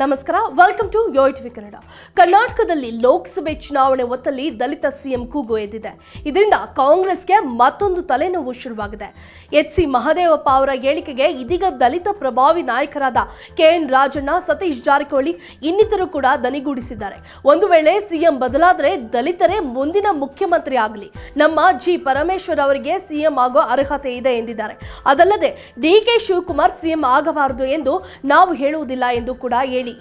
ನಮಸ್ಕಾರ welcome to yo TV Kannada. ಕರ್ನಾಟಕದಲ್ಲಿ ಲೋಕಸಭೆ ಚುನಾವಣೆ ಹೊತ್ತಲ್ಲಿ ದಲಿತ ಸಿಎಂ ಕೂಗು ಎದ್ದಿದೆ. ಇದರಿಂದ ಕಾಂಗ್ರೆಸ್ಗೆ ಮತ್ತೊಂದು ತಲೆನೋವು ಶುರುವಾಗಿದೆ. ಎಚ್ ಸಿ ಮಹದೇವಪ್ಪ ಅವರ ಹೇಳಿಕೆಗೆ ಇದೀಗ ದಲಿತ ಪ್ರಭಾವಿ ನಾಯಕರಾದ ಕೆ ಎನ್ ರಾಜಣ್ಣ, ಸತೀಶ್ ಜಾರಕಿಹೊಳಿ ಇನ್ನಿತರು ಕೂಡ ದನಿಗೂಡಿಸಿದ್ದಾರೆ. ಒಂದು ವೇಳೆ ಸಿಎಂ ಬದಲಾದರೆ ದಲಿತರೇ ಮುಂದಿನ ಮುಖ್ಯಮಂತ್ರಿ ಆಗಲಿ. ನಮ್ಮ ಜಿ ಪರಮೇಶ್ವರ್ ಅವರಿಗೆ ಸಿಎಂ ಆಗೋ ಅರ್ಹತೆ ಇದೆ ಎಂದಿದ್ದಾರೆ. ಅದಲ್ಲದೆ ಡಿ ಕೆ ಶಿವಕುಮಾರ್ ಸಿಎಂ ಆಗಬಾರದು ಎಂದು ನಾವು ಹೇಳುವುದಿಲ್ಲ ಎಂದು ಕೂಡ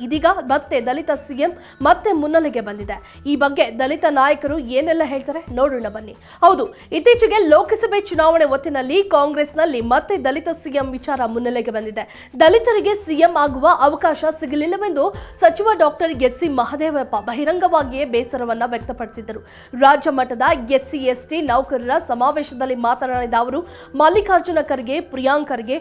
ಇದೀಗ ಮತ್ತೆ ದಲಿತ ಸಿಎಂ ಮತ್ತೆ ಮುನ್ನೆಲೆಗೆ ಬಂದಿದೆ. ಈ ಬಗ್ಗೆ ದಲಿತ ನಾಯಕರು ಏನೆಲ್ಲ ಹೇಳ್ತಾರೆ ನೋಡೋಣ ಬನ್ನಿ. ಹೌದು, ಇತ್ತೀಚೆಗೆ ಲೋಕಸಭೆ ಚುನಾವಣೆ ಹೊತ್ತಿನಲ್ಲಿ ಕಾಂಗ್ರೆಸ್ನಲ್ಲಿ ಮತ್ತೆ ದಲಿತ ಸಿಎಂ ವಿಚಾರ ಮುನ್ನೆಲೆಗೆ ಬಂದಿದೆ. ದಲಿತರಿಗೆ ಸಿಎಂ ಆಗುವ ಅವಕಾಶ ಸಿಗಲಿಲ್ಲವೆಂದು ಸಚಿವ ಡಾಕ್ಟರ್ ಎಚ್ ಸಿ ಮಹದೇವಪ್ಪ ಬಹಿರಂಗವಾಗಿಯೇ ಬೇಸರವನ್ನ ವ್ಯಕ್ತಪಡಿಸಿದ್ದರು. ರಾಜ್ಯ ಮಟ್ಟದ ಎಚ್ ಸಿ ಎಸ್ ಟಿ ನೌಕರರ ಸಮಾವೇಶದಲ್ಲಿ ಮಾತನಾಡಿದ ಅವರು, ಮಲ್ಲಿಕಾರ್ಜುನ ಖರ್ಗೆ ಪ್ರಿಯಾಂಕರ್ಗೆ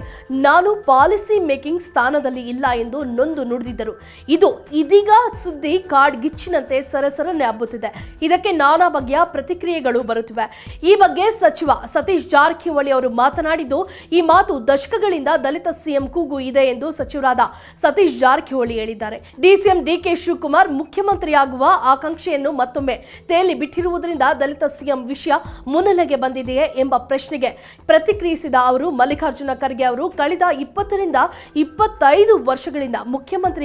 ನಾನು ಪಾಲಿಸಿ ಮೇಕಿಂಗ್ ಸ್ಥಾನದಲ್ಲಿ ಇಲ್ಲ ಎಂದು ನೊಂದು ನುಡಿದಿದ್ದರು. ಇದು ಇದೀಗ ಸುದ್ದಿ ಕಾಡ್ಗಿಚ್ಚಿನಂತೆ ಸರಸರನೆ ಹಬ್ಬುತ್ತಿದೆ. ಇದಕ್ಕೆ ನಾನಾ ಬಗೆಯ ಪ್ರತಿಕ್ರಿಯೆಗಳು ಬರುತ್ತಿವೆ. ಈ ಬಗ್ಗೆ ಸಚಿವ ಸತೀಶ್ ಜಾರಕಿಹೊಳಿ ಅವರು ಮಾತನಾಡಿದ್ದು, ಈ ಮಾತು ದಶಕಗಳಿಂದ ದಲಿತ ಸಿಎಂ ಕೂಗು ಇದೆ ಎಂದು ಸಚಿವರಾದ ಸತೀಶ್ ಜಾರಕಿಹೊಳಿ ಹೇಳಿದ್ದಾರೆ. ಡಿಸಿಎಂ ಡಿಕೆ ಶಿವಕುಮಾರ್ ಮುಖ್ಯಮಂತ್ರಿಯಾಗುವ ಆಕಾಂಕ್ಷೆಯನ್ನು ಮತ್ತೊಮ್ಮೆ ತೇಲಿ ಬಿಟ್ಟಿರುವುದರಿಂದ ದಲಿತ ಸಿಎಂ ವಿಷಯ ಮುನ್ನೆಲೆಗೆ ಬಂದಿದೆಯೇ ಎಂಬ ಪ್ರಶ್ನೆಗೆ ಪ್ರತಿಕ್ರಿಯಿಸಿದ ಅವರು, ಮಲ್ಲಿಕಾರ್ಜುನ ಖರ್ಗೆ ಅವರು, ಕಳೆದ ಇಪ್ಪತ್ತರಿಂದ ಇಪ್ಪತ್ತೈದು ವರ್ಷಗಳಿಂದ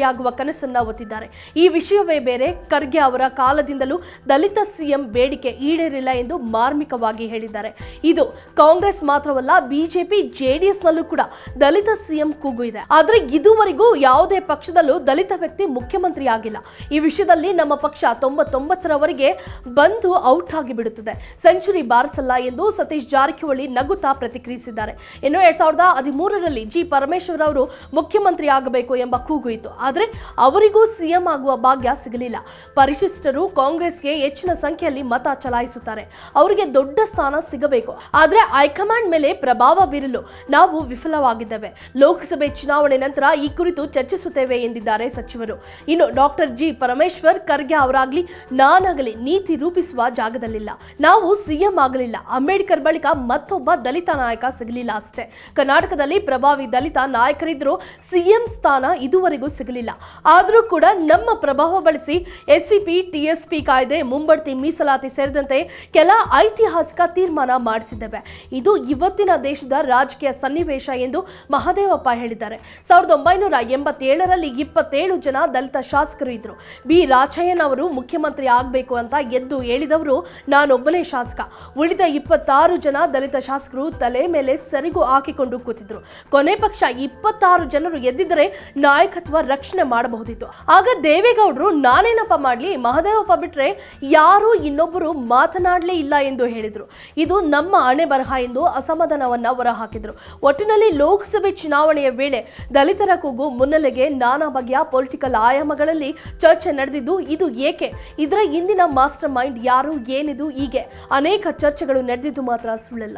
ಮುಖ್ಯಮಂತ್ರಿಯಾಗುವ ಕನಸನ್ನ ಹೊತ್ತಿದ್ದಾರೆ. ಈ ವಿಷಯವೇ ಬೇರೆ, ಖರ್ಗೆ ಅವರ ಕಾಲದಿಂದಲೂ ದಲಿತ ಸಿಎಂ ಬೇಡಿಕೆ ಈಡೇರಿಲ್ಲ ಎಂದು ಮಾರ್ಮಿಕವಾಗಿ ಹೇಳಿದ್ದಾರೆ. ಇದು ಕಾಂಗ್ರೆಸ್ ಮಾತ್ರವಲ್ಲ, ಬಿಜೆಪಿ, ಜೆಡಿಎಸ್ನಲ್ಲೂ ಕೂಡ ದಲಿತ ಸಿಎಂ ಕೂಗು ಇದೆ. ಆದ್ರೆ ಇದುವರೆಗೂ ಯಾವುದೇ ಪಕ್ಷದಲ್ಲೂ ದಲಿತ ವ್ಯಕ್ತಿ ಮುಖ್ಯಮಂತ್ರಿ ಆಗಿಲ್ಲ. ಈ ವಿಷಯದಲ್ಲಿ ನಮ್ಮ ಪಕ್ಷ ತೊಂಬತ್ತೊಂಬತ್ತರವರೆಗೆ ಬಂದು ಔಟ್ ಆಗಿ ಬಿಡುತ್ತದೆ ಸೆಂಚುರಿ ಬಾರಿಸಲ್ಲ ಎಂದು ಸತೀಶ್ ಜಾರಕಿಹೊಳಿ ನಗುತ್ತಾ ಪ್ರತಿಕ್ರಿಯಿಸಿದ್ದಾರೆ. ಇನ್ನು ಎರಡ್ ಸಾವಿರದ ಹದಿಮೂರರಲ್ಲಿ ಜಿ ಪರಮೇಶ್ವರ್ ಅವರು ಮುಖ್ಯಮಂತ್ರಿ ಆಗಬೇಕು ಎಂಬ ಕೂಗು ಇತ್ತು. ಆದ್ರೆ ಅವರಿಗೂ ಸಿಎಂ ಆಗುವ ಭಾಗ್ಯ ಸಿಗಲಿಲ್ಲ. ಪರಿಶಿಷ್ಟರು ಕಾಂಗ್ರೆಸ್ಗೆ ಹೆಚ್ಚಿನ ಸಂಖ್ಯೆಯಲ್ಲಿ ಮತ ಚಲಾಯಿಸುತ್ತಾರೆ. ಅವರಿಗೆ ದೊಡ್ಡ ಸ್ಥಾನ ಸಿಗಬೇಕು. ಆದರೆ ಹೈಕಮಾಂಡ್ ಮೇಲೆ ಪ್ರಭಾವ ಬೀರಲು ನಾವು ವಿಫಲವಾಗಿದ್ದೇವೆ. ಲೋಕಸಭೆ ಚುನಾವಣೆ ನಂತರ ಈ ಕುರಿತು ಚರ್ಚಿಸುತ್ತೇವೆ ಎಂದಿದ್ದಾರೆ ಸಚಿವರು. ಇನ್ನು ಡಾಕ್ಟರ್ ಜಿ ಪರಮೇಶ್ವರ್ ಖರ್ಗೆ ಅವರಾಗ್ಲಿ ನಾನಾಗಲಿ ನೀತಿ ರೂಪಿಸುವ ಜಾಗದಲ್ಲಿಲ್ಲ. ನಾವು ಸಿಎಂ ಆಗಲಿಲ್ಲ. ಅಂಬೇಡ್ಕರ್ ಬಳಿಕ ಮತ್ತೊಬ್ಬ ದಲಿತ ನಾಯಕ ಸಿಗಲಿಲ್ಲ ಅಷ್ಟೇ. ಕರ್ನಾಟಕದಲ್ಲಿ ಪ್ರಭಾವಿ ದಲಿತ ನಾಯಕರಿದ್ರು ಸಿಎಂ ಸ್ಥಾನ ಇದುವರೆಗೂ ಸಿಗಲಿಲ್ಲ. ಆದರೂ ಕೂಡ ನಮ್ಮ ಪ್ರಭಾವ ಬಳಸಿ ಎಸ್ಸಿಪಿ, ಟಿಎಸ್ಪಿ ಕಾಯ್ದೆ, ಮುಂಬಡ್ತಿ, ಮೀಸಲಾತಿ ಸೇರಿದಂತೆ ಕೆಲ ಐತಿಹಾಸಿಕ ತೀರ್ಮಾನ ಮಾಡಿಸಿದ್ದೇವೆ. ಇದು ಇವತ್ತಿನ ದೇಶದ ರಾಜಕೀಯ ಸನ್ನಿವೇಶ ಎಂದು ಮಹದೇವಪ್ಪ ಹೇಳಿದ್ದಾರೆ. ಸಾವಿರದ ಒಂಬೈನೂರ ಎಂಬತ್ತೇಳರಲ್ಲಿ ಇಪ್ಪತ್ತೇಳು ಜನ ದಲಿತ ಶಾಸಕರು ಇದ್ರು. ಬಿ. ರಾಚಯ್ಯನ್ ಅವರು ಮುಖ್ಯಮಂತ್ರಿ ಆಗಬೇಕು ಅಂತ ಎದ್ದು ಹೇಳಿದವರು ನಾನೊಬ್ಬನೇ ಶಾಸಕ. ಉಳಿದ ಇಪ್ಪತ್ತಾರು ಜನ ದಲಿತ ಶಾಸಕರು ತಲೆ ಮೇಲೆ ಸರಿಗು ಹಾಕಿಕೊಂಡು ಕೂತಿದ್ರು. ಕೊನೆ ಪಕ್ಷ ಇಪ್ಪತ್ತಾರು ಜನರು ಎದ್ದಿದ್ದರೆ ನಾಯಕತ್ವ ರಕ್ಷಣೆ ಮಾಡಬಹುದಿತ್ತು. ಆಗ ದೇವೇಗೌಡರು, ನಾನೇನಪ್ಪ ಮಾಡ್ಲಿ, ಮಹದೇವಪ್ಪ ಬಿಟ್ರೆ ಯಾರು ಇನ್ನೊಬ್ಬರು ಮಾತನಾಡಲೇ ಇಲ್ಲ ಎಂದು ಹೇಳಿದರು. ಇದು ನಮ್ಮ ಹಣೆ ಬರಹ ಎಂದು ಅಸಮಾಧಾನವನ್ನು ಹೊರಹಾಕಿದರು. ಒಟ್ಟಿನಲ್ಲಿ ಲೋಕಸಭೆ ಚುನಾವಣೆಯ ವೇಳೆ ದಲಿತರ ಕೂಗು ಮುನ್ನೆಲೆಗೆ ನಾನಾ ಬಗೆಯ ಪೊಲಿಟಿಕಲ್ ಆಯಾಮಗಳಲ್ಲಿ ಚರ್ಚೆ ನಡೆದಿದ್ದು, ಇದು ಏಕೆ? ಇದರ ಇಂದಿನ ಮಾಸ್ಟರ್ ಮೈಂಡ್ ಯಾರು, ಏನಿದು, ಹೀಗೆ ಅನೇಕ ಚರ್ಚೆಗಳು ನಡೆದಿದ್ದು ಮಾತ್ರ ಸುಳ್ಳಲ್ಲ.